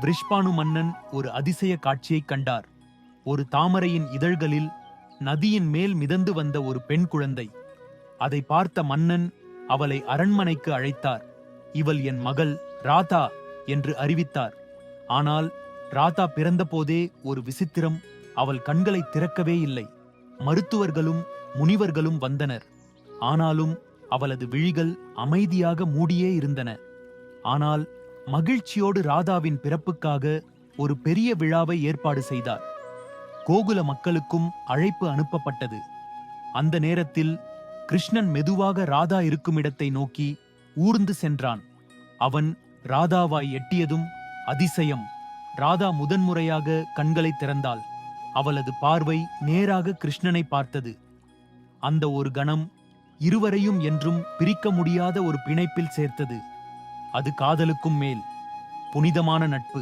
விருஷ்பானு மன்னன் ஒரு அதிசய காட்சியைக் கண்டார். ஒரு தாமரையின் இதழ்களில் நதியின் மேல் மிதந்து வந்த ஒரு பெண் குழந்தை. அதை பார்த்த மன்னன் அவளை அரண்மனைக்கு அழைத்தார். இவள் என் மகள் ராதா என்று அறிவித்தார். ஆனால் ராதா பிறந்தபோதே ஒரு விசித்திரம் அவள் கண்களை திறக்கவே இல்லை. மருத்துவர்களும் முனிவர்களும் வந்தனர். ஆனாலும் அவளது விழிகள் அமைதியாக மூடியே இருந்தன. ஆனால் மகிழ்ச்சியோடு ராதாவின் பிறப்புக்காக ஒரு பெரிய விழாவை ஏற்பாடு செய்தார். கோகுல மக்களுக்கும் அழைப்பு அனுப்பப்பட்டது. அந்த நேரத்தில் கிருஷ்ணன் மெதுவாக ராதா இருக்கும் இடத்தை நோக்கி ஊர்ந்து சென்றான். அவன் ராதாவாய் எட்டியதும் அதிசயம். ராதா முதன்முறையாக கண்களை திறந்தாள். அவளது பார்வை நேராக கிருஷ்ணனை பார்த்தது. அந்த ஒரு கணம் இருவரையும் என்றும் பிரிக்க முடியாத ஒரு பிணைப்பில் சேர்த்தது. அது காதலுக்கும் மேல் புனிதமான நட்பு.